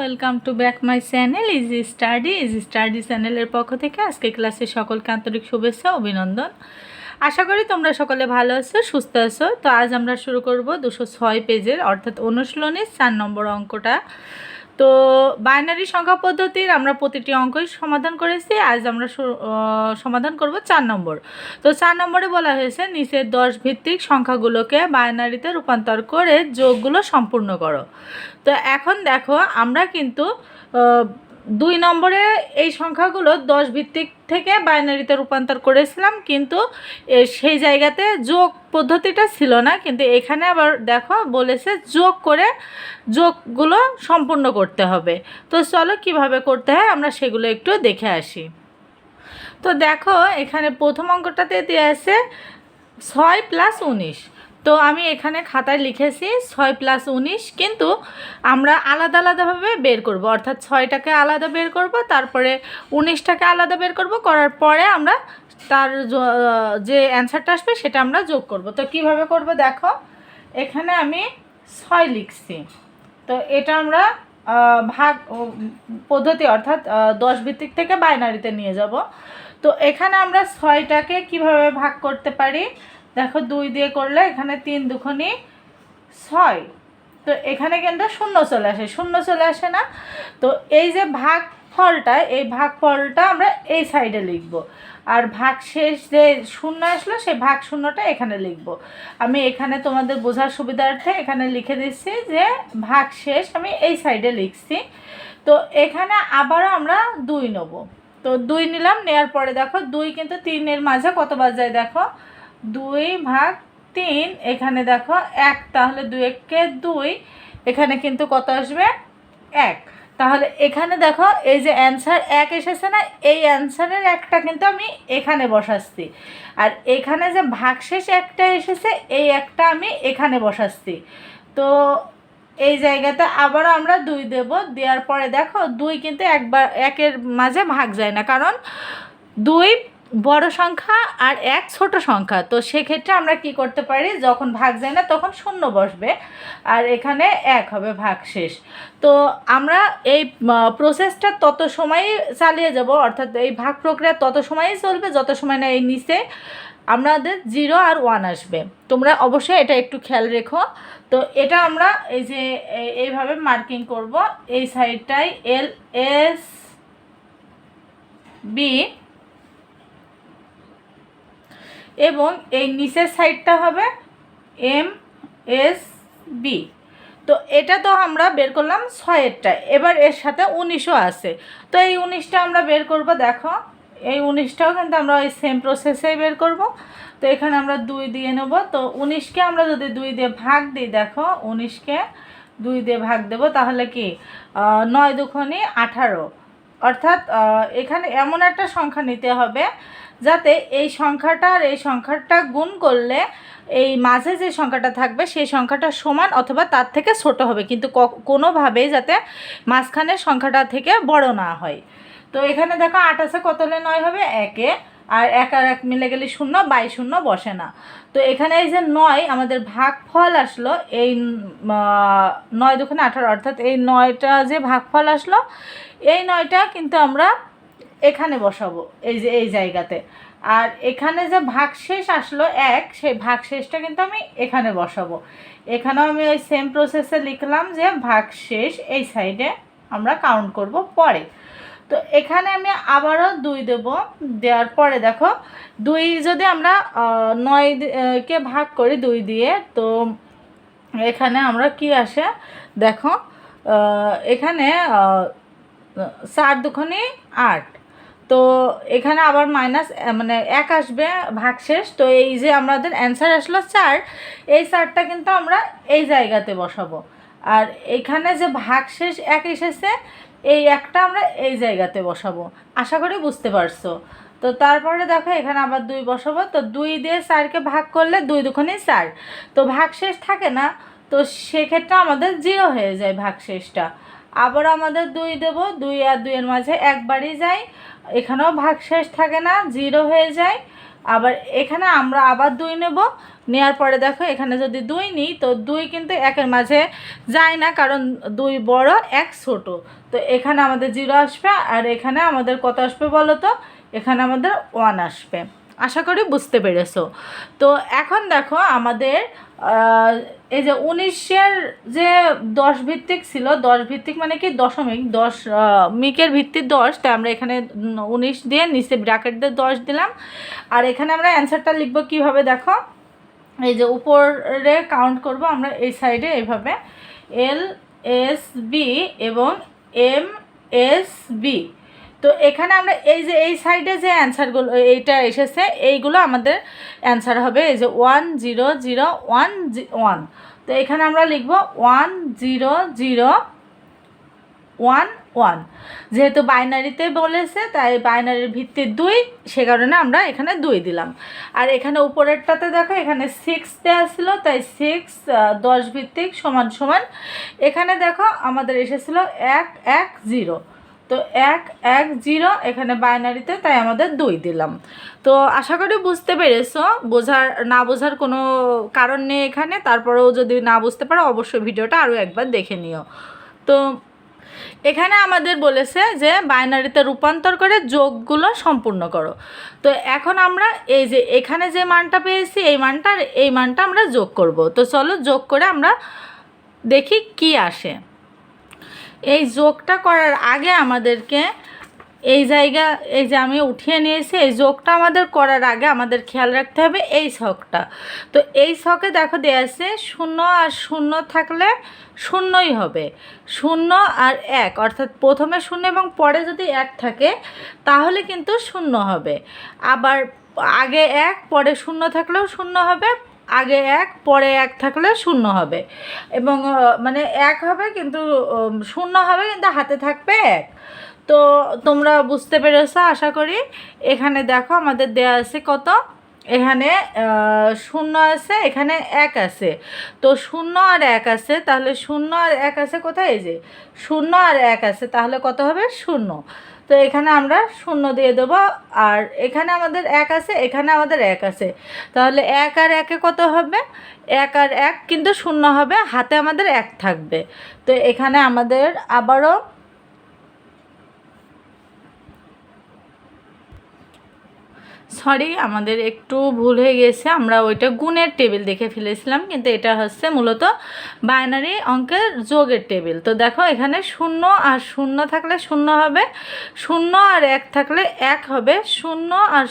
Welcome to back my channel easy study easy study চ্যানেলের পক্ষ থেকে আজকে ক্লাসে সকলকে আন্তরিক শুভেচ্ছা অভিনন্দন। আশা করি তোমরা সকলে ভালো আছো, সুস্থ আছো। তো আজ আমরা শুরু করব দুশো ছয় পেজের, অর্থাৎ অনুশীলনের চার নম্বর অঙ্কটা। তো বাইনারি সংখ্যা পদ্ধতির আমরা প্রতিটি অঙ্কই সমাধান করেছি। আজ আমরা সমাধান করব চার নম্বর। তো চার নম্বরে বলা হয়েছে, নিচের দশ ভিত্তিক সংখ্যাগুলোকে বাইনারিতে রূপান্তর করে যোগগুলো সম্পূর্ণ করো। তো এখন দেখো, আমরা কিন্তু দুই নম্বরে এই সংখ্যাগুলো দশ ভিত্তিক থেকে বাইনারিতে রূপান্তর করেছিলাম, কিন্তু সেই জায়গাতে যোগ পদ্ধতিটা ছিল না, কিন্তু এখানে আবার দেখো বলেছে যোগ করে যোগগুলো সম্পূর্ণ করতে হবে। তো চলো কীভাবে করতে হয় আমরা সেগুলো একটু দেখে আসি। তো দেখো এখানে প্রথম অঙ্কটাতে দেওয়া আছে ছয় প্লাস উনিশ। তো আমি এখানে খাতায় লিখেছি ছয় প্লাস উনিশ, কিন্তু আমরা আলাদা আলাদাভাবে বের করব। অর্থাৎ ছয়টাকে আলাদা বের করব, তারপরে উনিশটাকে আলাদা বের করব, করার পরে আমরা তার যে অ্যান্সারটা আসবে সেটা আমরা যোগ করব। তো কীভাবে করব দেখো, এখানে আমি ছয় লিখছি। তো এটা আমরা ভাগ পদ্ধতি অর্থাৎ দশ ভিত্তিক থেকে বাইনারিতে নিয়ে যাব। তো এখানে আমরা ছয়টাকে কীভাবে ভাগ করতে পারি? দেখো দুই দিয়ে করলে এখানে তিন দুখনি ছয়। তো এখানে কিন্তু শূন্য চলে আসে, শূন্য চলে আসে না। তো এই যে ভাগ ফলটা, এই ভাগ ফলটা আমরা এই সাইডে লিখব। আর ভাগ শেষ যে শূন্য আসলো, সেই ভাগ শূন্যটা এখানে লিখব। আমি এখানে তোমাদের বোঝার সুবিধার্থে এখানে লিখে দিচ্ছি যে ভাগ শেষ আমি এই সাইডে লিখছি। তো এখানে আবারও আমরা দুই নেব। তো দুই নিলাম নেওয়ার পরে দেখো দুই কিন্তু তিনের মাঝে কত যায় দেখো? দুই ভাগ তিন, এখানে দেখো এক, তাহলে দুই এককে দুই, এখানে কিন্তু কত আসবে? এক। তাহলে এখানে দেখো এই যে অ্যান্সার এক এসেছে না, এই অ্যান্সারের একটা কিন্তু আমি এখানে বসাচ্ছি। আর এখানে যে ভাগশেষ একটা এসেছে, এই একটা আমি এখানে বসাচ্ছি। তো এই জায়গাতে আবারও আমরা দুই দেব, দেওয়ার পরে দেখো দুই কিন্তু একবার, একের মাঝে ভাগ যায় না। কারণ দুই বড় সংখ্যা আর এক ছোট সংখ্যা। তো সেক্ষেত্রে আমরা কি করতে পারি? যখন ভাগ যায় না, তখন শূন্য বসবে আর এখানে এক হবে ভাগ শেষ। তো আমরা এই প্রসেসটা তত সময়ই চালিয়ে যাব, অর্থাৎ এই ভাগ প্রক্রিয়া তত সময়ই চলবে, যত সময় না এই নিচে আমাদের জিরো আর ওয়ান আসবে। তোমরা অবশ্যই এটা একটু খেয়াল রেখো। তো এটা আমরা এই যে এইভাবে মার্কিং করব। এই সাইডটাই এল এস বি এবং এই নিচের সাইডটা হবে এম এস বি। তো এটা তো আমরা বের করলাম ছয়েরটা। এবার এর সাথে উনিশও আছে। তো এই উনিশটা আমরা বের করব, দেখো। এই উনিশটাও কিন্তু আমরা ওই সেম প্রসেসেই বের করব। তো এখানে আমরা দুই দিয়ে নেব। তো উনিশকে আমরা যদি দুই দিয়ে ভাগ দিই, দেখো, উনিশকে দুই দিয়ে ভাগ দেব, তাহলে কি? নয় দুখনি আঠারো। অর্থাৎ এখানে এমন একটা সংখ্যা নিতে হবে যাতে এই সংখ্যাটা আর এই সংখ্যাটা গুণ করলে এই মাঝে যে সংখ্যাটা থাকবে, সেই সংখ্যাটা সমান অথবা তার থেকে ছোট হবে। কিন্তু কোনোভাবেই যাতে মাঝখানের সংখ্যাটা থেকে বড় না হয়। তো এখানে দেখো আছে, কত হলে নয় হবে? একে। আর এক আর এক মিলে গেলে শূন্য, বাই শূন্য বসে না। তো এখানে এই যে নয়, আমাদের ভাগফল আসলো এই নয় দুখানে আঠারো, অর্থাৎ এই নয়টা যে ভাগফল আসলো, এই নয়টা কিন্তু আমরা এখানে বসাবো এই যে এই জায়গাতে। আর এখানে যে ভাগশেষ আসলো এক সেই ভাগশেষটা কিন্তু আমি এখানে বসাবো। এখানেও আমি ওই সেম প্রসেসে লিখলাম যে ভাগশেষ এই সাইডে আমরা কাউন্ট করব পরে। তো এখানে আমি আবারও দুই দেব দেওয়ার পরে দেখো দুই যদি আমরা আহ, নয় কে ভাগ করি দুই দিয়ে তো এখানে আমরা কি আসে? দেখো এখানে চার দুখানি আট। তো এখানে আবার মাইনাস মানে এক আসবে ভাগশেষ তো এই যে আমাদের অ্যান্সার আসলো চার এই চারটা কিন্তু আমরা এই জায়গাতে বসাবো। আর এখানে যে ভাগশেষ এক এসেছে, এই একটা আমরা এই জায়গাতে বসাবো। আশা করি বুঝতে পারছ। তো তারপরে দেখো, এখানে আবার দুই বসাবো। তো দুই দিয়ে চারকে ভাগ করলে দুই দুখানি চার তো ভাগশেষ থাকে না। তো সেক্ষেত্রে আমাদের জিরো হয়ে যায় ভাগশেষটা আবার আমাদের দুই দেব, দুই আর দুইয়ের মাঝে একবারই যায়। এখানেও ভাগশেষ থাকে না, জিরো হয়ে যায়। আবার এখানে আমরা আবার দুই নেব। নেওয়ার পরে দেখো, এখানে যদি দুই নিই, তো দুই কিন্তু একের মাঝে যায় না, কারণ দুই বড়, এক ছোট। তো এখানে আমাদের জিরো আসবে, আর এখানে আমাদের কত আসবে বলো তো? এখানে আমাদের ওয়ান আসবে। আশা করি বুঝতে পেরেছ। তো এখন দেখো, আমাদের এই যে উনিশের যে দশ ভিত্তিক ছিল দশ ভিত্তিক মানে কি দশমিক, দশ মিকের ভিত্তিক দশ, তাই আমরা এখানে উনিশ দিয়ে নিচে ব্র্যাকেট দিয়ে দশ দিলাম। আর এখানে আমরা অ্যান্সারটা লিখব কীভাবে দেখো? এই যে উপরে কাউন্ট করব আমরা, এই সাইডে এইভাবে। এল এস বি এবং এম এস বি তো এখানে আমরা এই যে, এই সাইডে যে অ্যান্সারগুলো এইটা এসেছে, এইগুলো আমাদের অ্যান্সার হবে। এই যে one zero zero one one তো এখানে আমরা লিখব one zero zero one one যেহেতু বাইনারিতে বলেছে, তাই বাইনারির ভিত্তি দুই, সে কারণে আমরা এখানে দুই দিলাম। আর এখানে উপরেরটাতে দেখো, এখানে সিক্স দেওয়া ছিল, তাই সিক্স দশ ভিত্তিক সমান সমান। এখানে দেখো, আমাদের এসেছিল এক এক জিরো তো এক এক, জিরো, এখানে বাইনারিতে, তাই আমাদের দুই দিলাম। তো আশা করি বুঝতে পেরেছ, বোঝার, না বোঝার কোনো কারণ নেই এখানে, তারপরেও যদি না বুঝতে পারো, অবশ্যই ভিডিওটা আরও একবার দেখে নিও। তো এখানে আমাদের বলেছে যে বাইনারিতে রূপান্তর করে যোগগুলো সম্পূর্ণ করো। তো এখন আমরা এই যে এখানে যে মানটা পেয়েছি, এই মানটা এই মানটা আমরা যোগ করব। তো চলো যোগ করে আমরা দেখি কি আসে। এই যোগটা করার আগে আমাদেরকে এই জায়গা, এই যে আমি উঠিয়ে নিয়েছি, এই যোগটা আমাদের করার আগে আমাদের খেয়াল রাখতে হবে এই শখটা। তো এই শখে দেখো দেওয়া আছে শূন্য আর শূন্য থাকলে শূন্যই হবে। শূন্য আর এক, অর্থাৎ প্রথমে শূন্য এবং পরে যদি এক থাকে, তাহলে কিন্তু শূন্য হবে। আবার আগে এক, পরে শূন্য থাকলেও শূন্য হবে আগে এক, পরে এক থাকলে শূন্য হবে। এবং মানে এক হবে কিন্তু শূন্য হবে কিন্তু হাতে থাকবে এক। তো তোমরা বুঝতে পেরেছ, আশা করি? এখানে দেখো আমাদের দেয়া আছে কত? এখানে শূন্য আছে, এখানে এক আছে। তো শূন্য আর এক আছে, তাহলে শূন্য আর এক আছে কোথায় যে? শূন্য আর এক আছে, তাহলে কত হবে? শূন্য। তো এখানে আমরা শূন্য দিয়ে দেবো, আর এখানে আমাদের এক আছে, এখানে আমাদের এক আছে। তাহলে এক আর একে কত হবে? এক আর এক, কিন্তু শূন্য হবে, হাতে আমাদের এক থাকবে। তো এখানে আমাদের আবারও সরি আমাদের একটু ভুল হয়ে গেছে। আমরা ওইটা গুণের টেবিল দেখে ফেলেছিলাম, কিন্তু এটা হচ্ছে মূলত বাইনারি অঙ্কের যোগের টেবিল। তো দেখো, এখানে শূন্য আর শূন্য থাকলে শূন্য হবে, শূন্য আর এক থাকলে এক হবে, শূন্য আর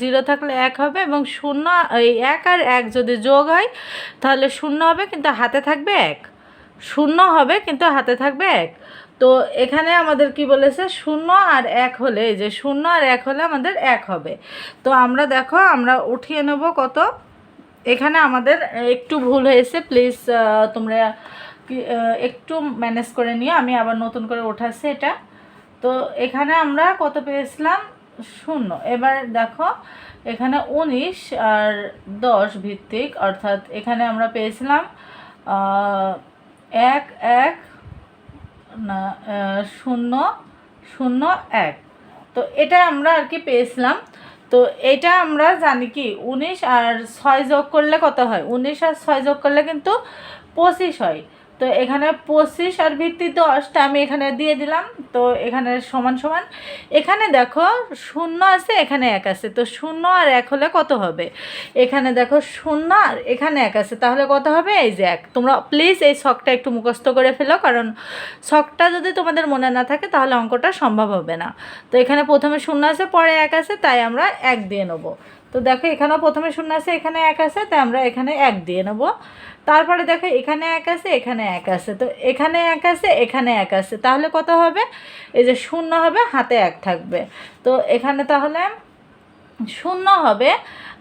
জিরো থাকলে এক হবে, এবং শূন্য, এই এক আর এক যদি যোগ হয়, তাহলে শূন্য হবে, কিন্তু হাতে থাকবে এক। শূন্য হবে, কিন্তু হাতে থাকবে এক। তো এখানে আমাদের কি বলেছে? শূন্য আর এক হলে যে শূন্য আর এক হলে আমাদের এক হবে। তো আমরা দেখো, আমরা উঠিয়ে নেব কত? এখানে আমাদের একটু ভুল হয়েছে প্লিজ তোমরা একটু ম্যানেজ করে নিও, আমি আবার নতুন করে উঠাচ্ছি এটা। তো এখানে আমরা কত পেয়েছিলাম? শূন্য। এবার দেখো, এখানে উনিশ আর দশ ভিত্তিক, অর্থাৎ এখানে আমরা পেয়েছিলাম এক এক শূন্য শূন্য, এক। তো এটা আমরা আর কি পেয়েছিলাম। তো এটা আমরা জানি কি, উনিশ আর ছয় যোগ করলে কত হয়? উনিশ আর ছয় যোগ করলে কিন্তু পঁচিশ হয়। তো এখানে পঁচিশ আর ভিত্তি দশটা আমি এখানে দিয়ে দিলাম। তো এখানে সমান সমান। এখানে দেখো শূন্য আছে, এখানে এক আছে। তো শূন্য আর এক হলে কত হবে? এখানে দেখো শূন্য আর এখানে এক আছে। তাহলে কত হবে? এই যে এক। তোমরা প্লিজ এই শখটা একটু মুখস্থ করে ফেলো, কারণ শখটা যদি তোমাদের মনে না থাকে তাহলে অঙ্কটা সম্ভব হবে না। তো এখানে প্রথমে শূন্য আছে, পরে এক আছে, তাই আমরা এক দিয়ে নেব। তো দেখো এখানেও প্রথমে শূন্য আছে, এখানে এক আছে, তাই আমরা এখানে এক দিয়ে নেব। তারপরে দেখো এখানে এক আছে, এখানে এক আছে। তো এখানে এক আছে, এখানে এক আছে। তাহলে কত হবে? এই যে শূন্য হবে, হাতে এক থাকবে। তো এখানে তাহলে শূন্য হবে।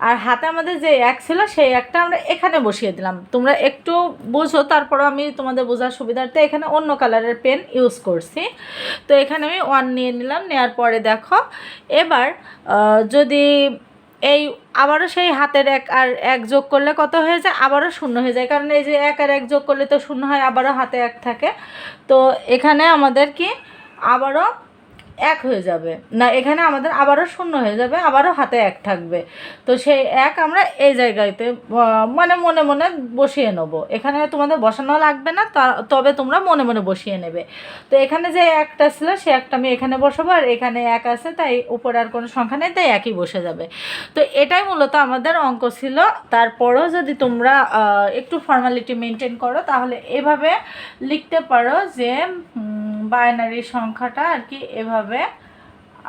আর হাতে আমাদের যে এক ছিল, সেই একটা আমরা এখানে বসিয়ে দিলাম। তোমরা একটু বোঝো তারপর আমি তোমাদের বোঝার সুবিধার্থে এখানে অন্য কালারের পেন ইউজ করছি। তো এখানে আমি ওয়ান নিয়ে নিলাম নেওয়ার পরে দেখো, এবার যদি এই আবারও সেই হাতের এক আর এক যোগ করলে কত হয়ে যায়? আবারও শূন্য হয়ে যায়। কারণ এই যে এক আর এক যোগ করলে তো শূন্য হয়, আবারও হাতে এক থাকে। তো এখানে আমাদের কি? আবারও এক হয়ে যাবে। না, এখানে আমাদের আবারও শূন্য হয়ে যাবে, আবারও হাতে এক থাকবে। তো সেই এক আমরা এই জায়গাতে মানে মনে মনে বসিয়ে নেব। এখানে তোমাদের বসানো লাগবে না তবে তোমরা মনে মনে বসিয়ে নেবে। তো এখানে যে একটা ছিল, সে একটা আমি এখানে বসাবো, আর এখানে এক আছে, তাই উপরে আর কোনো সংখ্যা নেই, তাই একই বসে যাবে। তো এটাই মূলত আমাদের অঙ্ক ছিল। তারপরও যদি তোমরা একটু ফর্মালিটি মেনটেন করো, তাহলে এভাবে লিখতে পারো যে বাইনারি সংখ্যাটা আর কি এভাবে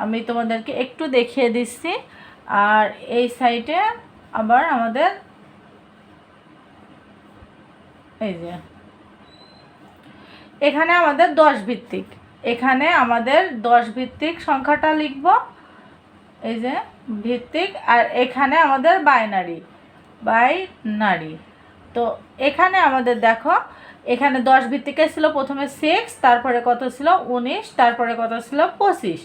আমি তোমাদেরকে একটু দেখিয়ে দিচ্ছি। আর এই সাইডে আবার আমাদের এই যে, এখানে আমাদের দশ ভিত্তিক এখানে আমাদের দশ ভিত্তিক সংখ্যাটা লিখব। এই যে, ভিত্তিক আর এখানে আমাদের বাইনারি। বাইনারি। তো এখানে আমাদের দেখো এখানে দশ ভিত্তিকে ছিল প্রথমে সিক্স তারপরে কত ছিল উনিশ, তারপরে কত ছিল পঁচিশ।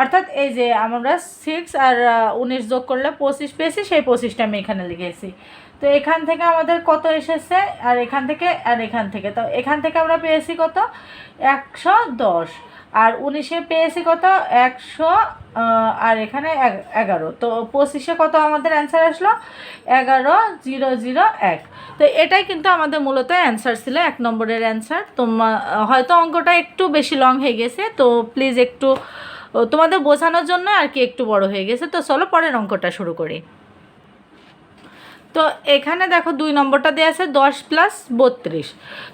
অর্থাৎ এই যে আমরা সিক্স আর উনিশ যোগ করলে পঁচিশ পেয়েছি, সেই পঁচিশটা আমি এখানে লিখেছি। তো এখান থেকে আমাদের কত এসেছে? আর এখান থেকে, আর এখান থেকে। তো এখান থেকে আমরা পেয়েছি কত? একশো দশ। আর উনিশে পেয়েছি কত? একশো আর এখানে এগারো। তো পঁচিশে কত আমাদের অ্যান্সার আসলো? এগারো, জিরো জিরো, এক। তো এটাই কিন্তু আমাদের মূলত অ্যান্সার ছিল, এক নম্বরের অ্যান্সার তোমার হয়তো অঙ্কটা একটু বেশি লং হয়ে গেছে, তো প্লিজ একটু, তোমাদের বোঝানোর জন্য আর কি একটু বড় হয়ে গেছে। তো চলো পরের অঙ্কটা শুরু করি। তো এখানে দেখো দুই নম্বরটা দেওয়া আছে দশ প্লাস বত্রিশ।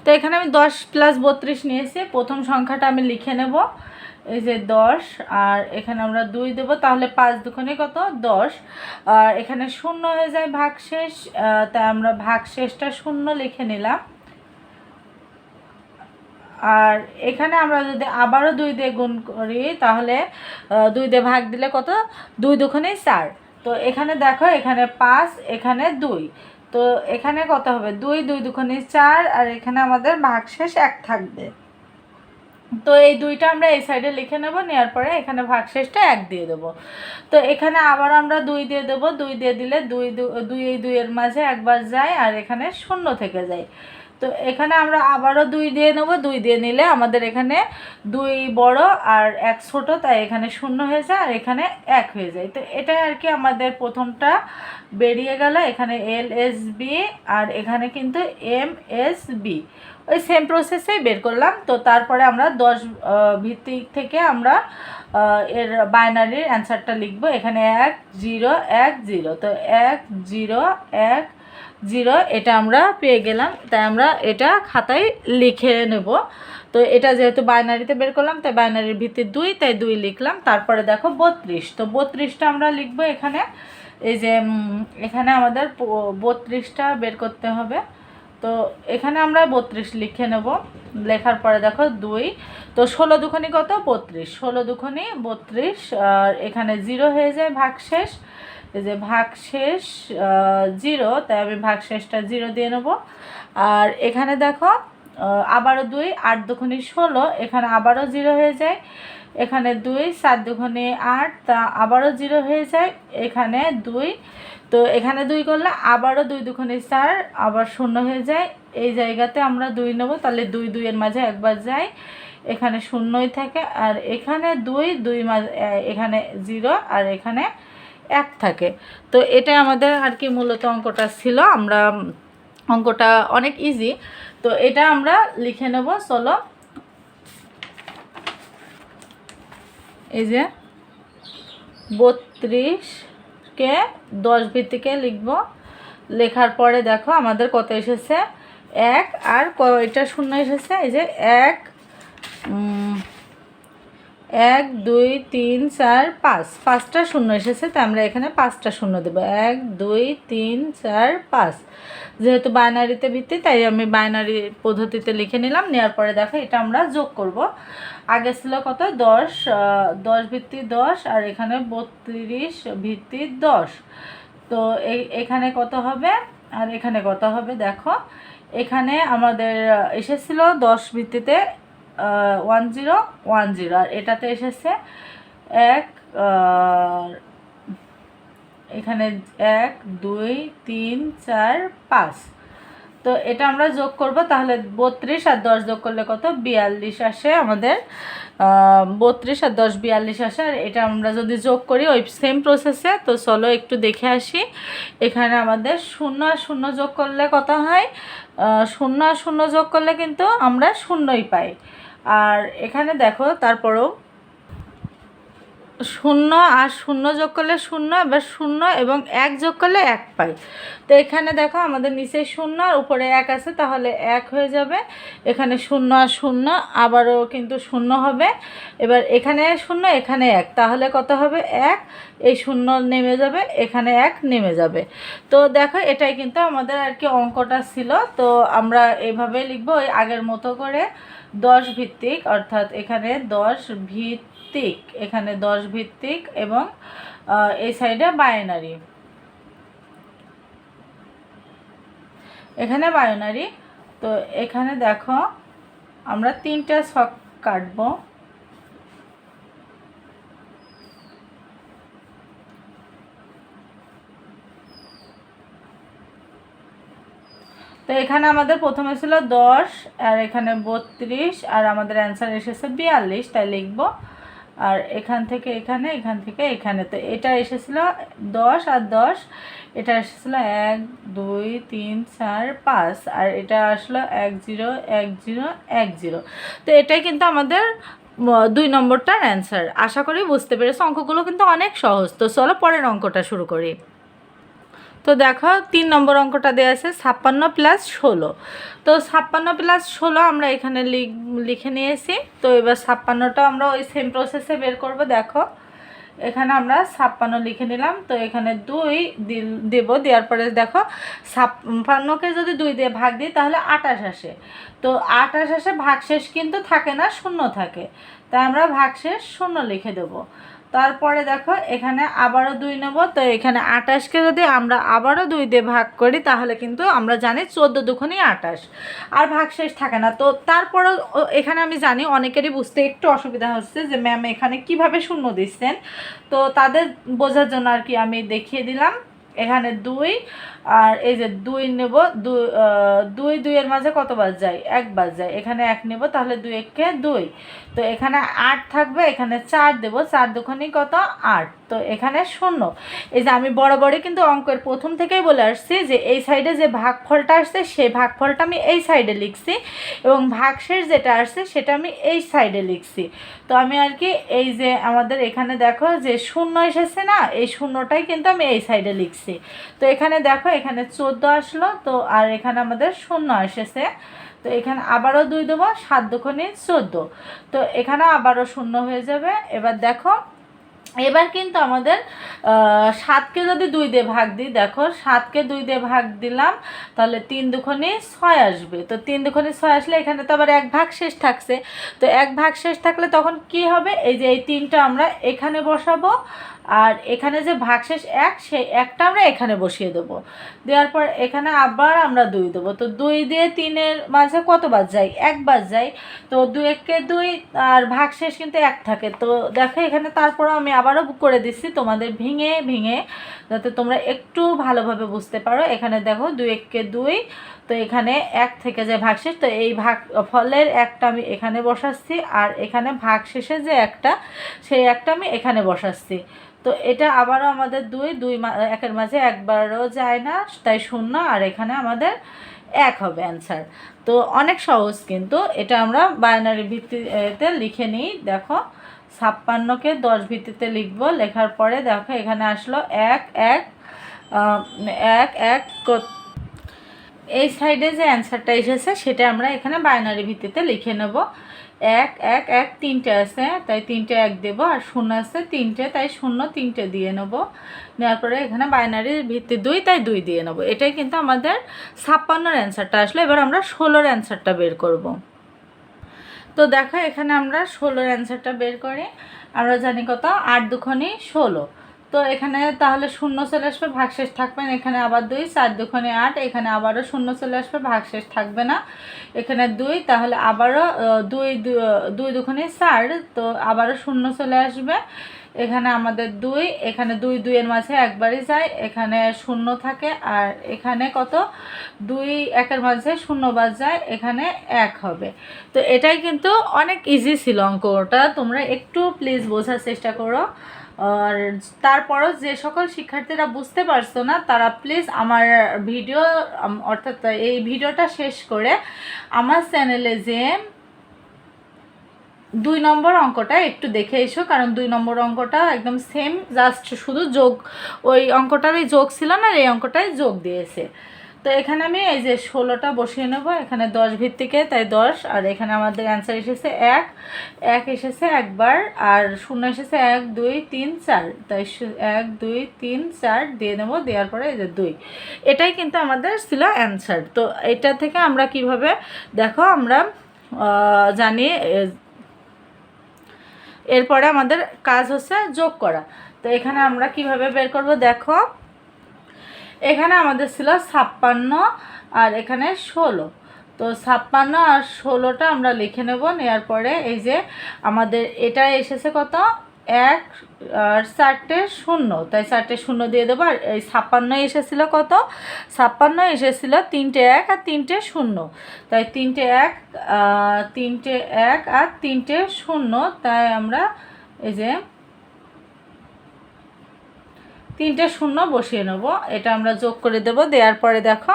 তো এখানে আমি দশ প্লাস বত্রিশ নিয়েছি, প্রথম সংখ্যাটা আমি লিখে নেব। এই যে দশ, আর এখানে আমরা দুই দেব, তাহলে পাঁচ দুখানে কত? দশ। আর এখানে শূন্য হয়ে যায় ভাগশেষ তাই আমরা ভাগশেষটা শূন্য লিখে নিলাম। আর এখানে আমরা যদি আবারও দুই দিয়ে গুণ করি, তাহলে দুই দিয়ে ভাগ দিলে কত? দুই দুখানেই চার। তো এখানে দেখো, এখানে পাঁচ, এখানে দুই। তো এখানে কত হবে? দুই দুই দুখানে চার, আর এখানে আমাদের ভাগশেষ এক থাকবে। তো এই দুইটা আমরা এই সাইডে লিখে নেব, নেওয়ার পরে এখানে ভাগশেষটা এক দিয়ে দেবো। তো এখানে আবার আমরা দুই দিয়ে দেবো। দুই দিয়ে দিলে দুই দুই দুইয়ের মাঝে একবার যায়, আর এখানে শূন্য থেকে যায়। তো এখানে আমরা আবারও দুই দিয়ে নেব। দুই দিয়ে নিলে আমাদের এখানে দুই বড় আর এক ছোট, তাই এখানে শূন্য হয়ে যায় আর এখানে এক হয়ে যায়। তো এটাই আর কি আমাদের প্রথমটা বেরিয়ে গেল। এখানে এল এস বি আর এখানে কিন্তু এম এস বি ওই সেম প্রসেসেই বের করলাম। তো তারপরে আমরা দশ ভিত্তিক থেকে আমরা এর বাইনারির অ্যান্সারটা লিখব। এখানে এক জিরো এক জিরো তো এক জিরো এক জিরো, এটা আমরা পেয়ে গেলাম। তাই আমরা এটা খাতায় লিখে নেব। তো এটা যেহেতু বাইনারিতে বের করলাম, তাই বাইনারির ভিত্তি দুই, তাই দুই লিখলাম। তারপরে দেখো বত্রিশ। তো বত্রিশটা আমরা লিখব এখানে। এই যে এখানে আমাদের বত্রিশটা বের করতে হবে। তো এখানে আমরা বত্রিশ লিখে নেব। লেখার পরে দেখো দুই। তো ষোলো দুখানি কত? বত্রিশ। ষোলো দুখানি, বত্রিশ। আর এখানে জিরো হয়ে যায় ভাগশেষ। এই যে ভাগশেষ জিরো, তাই আমি ভাগশেষটা জিরো দিয়ে নেব। আর এখানে দেখো আবারও দুই, আট দুখানি ষোলো, এখানে আবারও জিরো হয়ে যায়। এখানে দুই, সাত দুখানি আট, তা আবারও জিরো হয়ে যায়। এখানে দুই, তো এখানে দুই করলে আবারও দুই দুখানি চার, আবার শূন্য হয়ে যায়। এই জায়গাতে আমরা দুই নেব, তাহলে দুই দুইয়ের মাঝে একবার যাই। এখানে শূন্যই থাকে, আর এখানে দুই দুই মাঝে এখানে জিরো, আর এখানে এক থাকে। তো এটা আমাদের আর কি মূলত অঙ্কটা ছিল। আমরা অঙ্কটা অনেক ইজি তো এটা আমরা লিখে নেব, চলো। এই যে বত্রিশকে দশ ভিত্তিকে লিখব। লেখার পরে দেখো আমাদের কত এসেছে? এক আর কয়টা শূন্য এসেছে। এই যে এক এক, দুই, তিন, চার, পাঁচ। পাঁচটা শূন্য এসেছে, তো আমরা এখানে পাঁচটা শূন্য দেবো। এক, দুই, তিন, চার, পাঁচ। যেহেতু বাইনারিতে ভিত্তি, তাই আমি বাইনারি পদ্ধতিতে লিখে নিলাম। নেওয়ার পরে দেখো, এটা আমরা যোগ করব। আগে ছিল কত? দশ দশ ভিত্তি দশ, আর এখানে বত্রিশ ভিত্তি দশ। তো এখানে কত হবে? আর এখানে কত হবে? দেখো, এখানে আমাদের এসেছিল দশ ভিত্তিতে। ওয়ান জিরো ওয়ান জিরো আর এটাতে এসেছে এক এখানে এক, দুই, তিন, চার, পাঁচ। তো এটা আমরা যোগ করব, তাহলে বত্রিশ আর দশ যোগ করলে কত? বিয়াল্লিশ আসে আমাদের বত্রিশ আর দশ বিয়াল্লিশ আসে। আর এটা আমরা যদি যোগ করি ওই সেম প্রসেসে তো চলো একটু দেখে আসি। এখানে আমাদের শূন্য আর শূন্য যোগ করলে কত হয়? শূন্য আর শূন্য যোগ করলে কিন্তু আমরা শূন্যই পাই। আর এখানে দেখো তারপরেও শূন্য আর শূন্য যোগ করলে শূন্য, এবার শূন্য এবং এক যোগ করলে এক পাই। তো এখানে দেখো আমাদের নিচে শূন্য আর উপরে এক আছে, তাহলে এক হয়ে যাবে। এখানে শূন্য আর শূন্য, আবারও কিন্তু শূন্য হবে। এবার এখানে শূন্য, এখানে এক, তাহলে কত হবে? এক। এই শূন্য নেমে যাবে, এখানে এক নেমে যাবে। তো দেখো এটাই কিন্তু আমাদের আর কি অঙ্কটা ছিল। তো আমরা এইভাবে লিখব ওই আগের মতো করে। দশ ভিত্তিক অর্থাৎ এখানে দশ ভিত্তিক এখানে দশ ভিত্তিক এবং এই সাইডে বায়নারি এখানে বায়নারি তো এখানে দেখো আমরা তিনটা শখ কাটবো। তো এখানে আমাদের প্রথমে ছিল দশ, আর এখানে বত্রিশ, আর আমাদের অ্যান্সার এসেছে বিয়াল্লিশ, তাই লিখব। আর এখান থেকে এখানে, এখান থেকে এখানে। তো এটা এসেছিল দশ, আর দশ, এটা এসেছিল এক, দুই, তিন, চার, পাঁচ, আর এটা আসলো এক জিরো এক জিরো এক জিরো। তো এটাই কিন্তু আমাদের দুই নম্বরটার অ্যান্সার আশা করি বুঝতে পেরেছ, অঙ্কগুলো কিন্তু অনেক সহজ। তো চলো পরের অঙ্কটা শুরু করি। তো দেখো, তিন নম্বর অঙ্কটা দেওয়া আছে ছাপ্পান্ন প্লাস ষোলো। তো ছাপ্পান্ন প্লাস ষোলো আমরা এখানে লিখ- নিয়েছি। তো এবার ছাপ্পান্নটা আমরা ওই সেম প্রসেসে বের করব, দেখো। এখানে আমরা ছাপ্পান্ন লিখে নিলাম, তো এখানে দুই দেব, দেওয়ার পরে দেখো, ছাপ্পান্নকে যদি দুই দিয়ে ভাগ দিই, তাহলে আটাশ আসে। তো আটাশ আসে, ভাগশেষ কিন্তু থাকে না, শূন্য থাকে। তাই আমরা ভাগশেষ শূন্য লিখে দেবো। তারপরে দেখো, এখানে আবারও দুই নেব। তো এখানে আটাশকে যদি আমরা আবারও দুই দিয়ে ভাগ করি, তাহলে কিন্তু আমরা জানি চোদ্দ দুখনই আটাশ। আর ভাগ শেষ থাকে না। তো তারপরও এখানে আমি জানি অনেকেরই বুঝতে একটু অসুবিধা হচ্ছে যে ম্যাম এখানে কীভাবে শূন্য দিচ্ছেন? তো তাদের বোঝার জন্য আর কি আমি দেখিয়ে দিলাম। এখানে দুই আর এই যে দুই নেব, দুই দুই দুইয়ের মাঝে কত বাজ যায়? এক বাজ যায়। এখানে এক নেব, তাহলে দুই এককে দুই। তো এখানে আট থাকবে, এখানে চার দেব। চার দুখানি কত? আট। তো এখানে শূন্য। এই যে আমি বরাবরই কিন্তু অঙ্কের প্রথম থেকেই বলে আসছি যে এই সাইডে যে ভাগফলটা আসছে, সেই ভাগফলটা আমি এই সাইডে লিখছি এবং ভাগশেষ যেটা আসছে, সেটা আমি এই সাইডে লিখছি। তো আমি আর কি এই যে আমাদের এখানে দেখো যে শূন্য এসেছে না, এই শূন্যটাই কিন্তু আমি এই সাইডে লিখছি। তো এখানে দেখো, এখানে চোদ্দ আসলো, তো আর এখানে আমাদের শূন্য এসেছে। তো এখানে আবারও দুই দেবো, সাত দুখনি চোদ্দ। তো এখানে আবারও শূন্য হয়ে যাবে। এবার দেখো এবার কিন্তু আমাদের সাতকে যদি দুই দিয়ে ভাগ দিই, দেখো সাতকে দুই দিয়ে ভাগ দিলাম, তাহলে তিন দুখনি ছয় আসবে। তো তিন দুখনি ছয় আসলে এখানে তো আবার এক ভাগ শেষ থাকছে। তো এক ভাগ শেষ থাকলে তখন কি হবে? এই যে এই তিনটা আমরা এখানে বসাবো আর এখানে যে ভাগশেষ এক, সেই একটা আমরা এখানে বসিয়ে দেবো। দেওয়ার পর এখানে আবার আমরা দুই দেবো। তো দুই দিয়ে তিনের মাঝে কতবার যাই একবার যাই তো দুই এককে দুই আর ভাগশেষ কিন্তু এক থাকে। তো দেখো এখানে তারপরও আমি আবারও করে দিচ্ছি তোমাদের ভেঙে ভেঙে, যাতে তোমরা একটু ভালোভাবে বুঝতে পারো। এখানে দেখো দুই এককে দুই তো এখানে এক থেকে যে ভাগশেষ তো এই ভাগ ফলের একটা আমি এখানে বসাচ্ছি আর এখানে ভাগশেষে যে একটা, সেই একটা আমি এখানে বসাচ্ছি। তো এটা আবারও আমাদের দুই দুই একের মাঝে একবারও যায় না, তাই শূন্য আর এখানে আমাদের এক হবে অ্যান্সার তো অনেক সহজ কিন্তু, এটা আমরা বায়নারি ভিত্তিতে লিখে নিই। দেখো, ছাপ্পান্নকে দশ ভিত্তিতে লিখব, লেখার পরে দেখো এখানে আসলো এক এক এক এক এই সাইডে যে অ্যান্সারটা এসেছে, সেটা আমরা এখানে বাইনারি ভিত্তিতে লিখে নেব। এক এক এক, তিনটে আছে, তাই তিনটে এক দেব, আর শূন্য আছে তিনটে, তাই শূন্য তিনটে দিয়ে নেব। নেওয়ার পরে এখানে বাইনারির ভিত্তি দুই, তাই দুই দিয়ে নেব। এটাই কিন্তু আমাদের ছাপ্পান্নর অ্যান্সারটা আসলো। এবার আমরা ষোলোর অ্যান্সারটা বের করব। তো দেখো, এখানে আমরা ষোলোর অ্যান্সারটা বের করি। আমরা জানি কত? আট দুখনি ষোলো। তো এখানে তাহলে শূন্য চলে আসবে, ভাগশেষ থাকবেন এখানে আবার দুই, চার দুখানে আট, এখানে আবারও শূন্য চলে আসবে, ভাগশেষ থাকবে না। এখানে দুই, তাহলে আবারও দুই দুই দুখানে চার, তো আবারও শূন্য চলে আসবে। এখানে আমাদের দুই, এখানে দুই, দুইয়ের মাঝে একবারই যায়, এখানে শূন্য থাকে, আর এখানে কত? দুই, একের মাঝে শূন্য বাদ যায়, এখানে এক হবে। তো এটাই কিন্তু অনেক ইজি ছিল অঙ্কটা তোমরা একটু প্লিজ বোঝার চেষ্টা করো। আর তারপরও যে সকল শিক্ষার্থীরা বুঝতে পারছ না, তারা প্লিজ আমার ভিডিও অর্থাৎ এই ভিডিওটা শেষ করে আমার চ্যানেলে যে দুই নম্বর অঙ্কটা একটু দেখে এসো, কারণ দুই নম্বর অঙ্কটা একদম সেম জাস্ট শুধু যোগ, ওই অঙ্কটারই যোগ ছিল না, এই অঙ্কটাই যোগ দিয়েছে। তো এখানে আমি এই যে ষোলোটা বসিয়ে নেব, এখানে দশ ভিত্তিকে, তাই দশ, আর এখানে আমাদের অ্যান্সার এসেছে এক এক এসেছে একবার, আর শূন্য এসেছে এক, দুই, তিন, চার, তাই এক, দুই, তিন, চার দিয়ে নেব, দেওয়ার পরে এই যে দুই। এটাই কিন্তু আমাদের ছিল অ্যান্সার তো এটা থেকে আমরা কীভাবে, দেখো আমরা জানি এরপরে আমাদের কাজ হচ্ছে যোগ করা। তো এখানে আমরা কীভাবে বের করব, দেখো এখানে আমাদের ছিল ছাপ্পান্ন আর এখানে ষোলো। তো ছাপ্পান্ন আর ষোলোটা আমরা লিখে নেব নেওয়ার পরে এই যে আমাদের এটা এসেছে কত? এক আর চারটে শূন্য। তাই চারটে শূন্য দিয়ে দেবো, আর এই ছাপ্পান্ন এসেছিল কত? ছাপ্পান্ন এসেছিল তিনটে এক আর তিনটে শূন্য। তাই তিনটে এক তিনটে এক আর তিনটে শূন্য। তাই আমরা এই যে তিনটে শূন্য বসিয়ে নেব। এটা আমরা যোগ করে দেব। দেওয়ার পরে দেখো,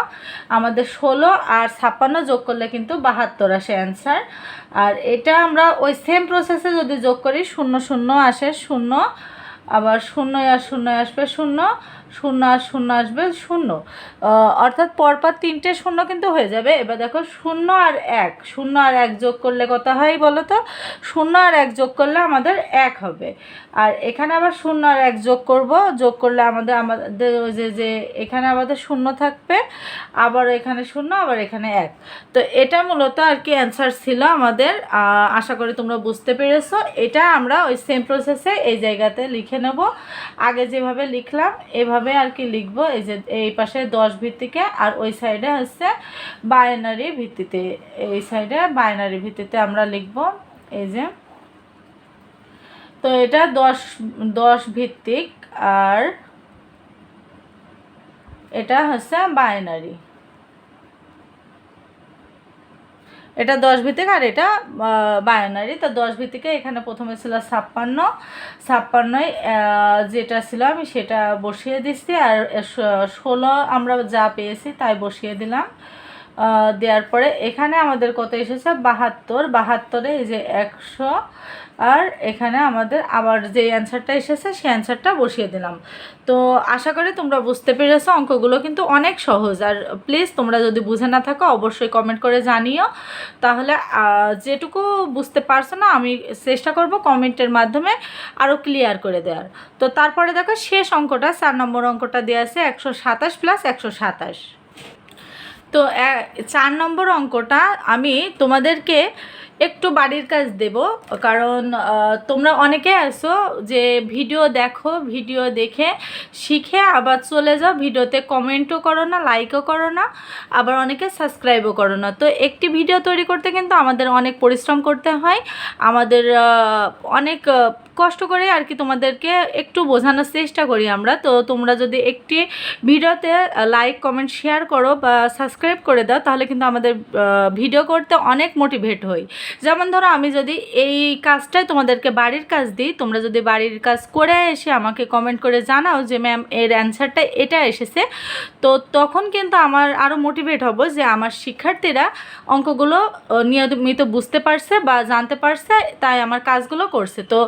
আমাদের ষোলো আর ছাপ্পান্ন যোগ করলে কিন্তু বাহাত্তর আসে অ্যান্সার আর এটা আমরা ওই সেম প্রসেসে যদি যোগ করি, শূন্য শূন্য আসে, শূন্য, আবার শূন্য আর শূন্য আসবে, শূন্য শূন্য আর শূন্য আসবে, শূন্য। অর্থাৎ পরপর তিনটে শূন্য কিন্তু হয়ে যাবে। এবার দেখো, শূন্য আর এক। শূন্য আর এক যোগ করলে কত হয় বলো তো? শূন্য আর এক যোগ করলে আমাদের এক হবে। আর এখানে আবার শূন্য আর এক যোগ করব। যোগ করলে আমাদের আমাদের ওই যে যে এখানে আমাদের শূন্য থাকবে, আবার এখানে শূন্য, আবার এখানে এক। তো এটা মূলত আর কি অ্যান্সার ছিল আমাদের। আশা করি তোমরা বুঝতে পেরেছ। এটা আমরা ওই সেম প্রসেসে এই জায়গাতে লিখে নেব। আগে যেভাবে লিখলাম, এভাবে আর কি লিখব? এই যে এই পাশে দশ ভিত্তিকে আর ওই সাইডে হচ্ছে বাইনারি ভিত্তিতে। এই সাইডে বাইনারি ভিত্তিতে আমরা লিখব, এই যে। তো এটা দশ দশ ভিত্তিক আর এটা হচ্ছে বাইনারি এটা দশ ভিত্তিক আর এটা বায়োনারি। তো দশ ভিত্তিকে এখানে প্রথমে ছিল ছাপ্পান্ন। ছাপ্পান্নয় যেটা ছিল আমি সেটা বসিয়ে দিচ্ছি। আর ষোলো আমরা যা পেয়েছি তাই বসিয়ে দিলাম। দেওয়ার পরে এখানে আমাদের কত এসেছে? বাহাত্তর। বাহাত্তরে এই যে একশো। আর এখানে আমাদের আবার যে অ্যান্সারটা এসেছে, সেই অ্যান্সারটা বসিয়ে দিলাম। তো আশা করি তোমরা বুঝতে পেরেছ, অঙ্কগুলো কিন্তু অনেক সহজ। আর প্লিজ তোমরা যদি বুঝে না থাকো, অবশ্যই কমেন্ট করে জানিও। তাহলে যেটুকু বুঝতে পারছ না, আমি চেষ্টা করব কমেন্টের মাধ্যমে আরও ক্লিয়ার করে দেওয়ার। তো তারপরে দেখো, শেষ অঙ্কটা, চার নম্বর অঙ্কটা দেওয়া আছে একশো সাতাশ প্লাস একশো সাতাশ। তো চার নম্বর অঙ্কটা আমি তোমাদেরকে একটু বাড়ির কাজ দেব, কারণ তোমরা অনেকে আসো যে ভিডিও দেখো, ভিডিও দেখে শিখে আবার চলে যাও, ভিডিওতে কমেন্টও করো না, লাইকও করো না, আবার অনেকে সাবস্ক্রাইবও করো না। তো একটি ভিডিও তৈরি করতে কিন্তু আমাদের অনেক পরিশ্রম করতে হয়, আমাদের অনেক কষ্ট করে আর কি তোমাদেরকে একটু বোঝানোর চেষ্টা করি আমরা। তো তোমরা যদি একটি ভিডিওতে লাইক, কমেন্ট, শেয়ার করো বা সাবস্ক্রাইব করে দাও, তাহলে কিন্তু আমাদের ভিডিও করতে অনেক মোটিভেট হই। যেমন ধরো আমি যদি এই কাজটাই তোমাদেরকে বাড়ির কাজ দিই, তোমরা যদি বাড়ির কাজ করে এসে আমাকে কমেন্ট করে জানাও যে ম্যাম এর অ্যান্সারটা এটা এসেছে। তো তখন কিন্তু আমার আরও মোটিভেট হব যে, আমার শিক্ষার্থীরা অঙ্কগুলো নিয়মিত বুঝতে পারছে বা জানতে পারছে, তাই আমার কাজগুলো করছে। তো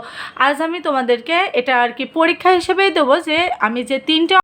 আজ আমি তোমাদেরকে এটা আর কি পরীক্ষা হিসেবেই দেবো যে, আমি যে তিনটে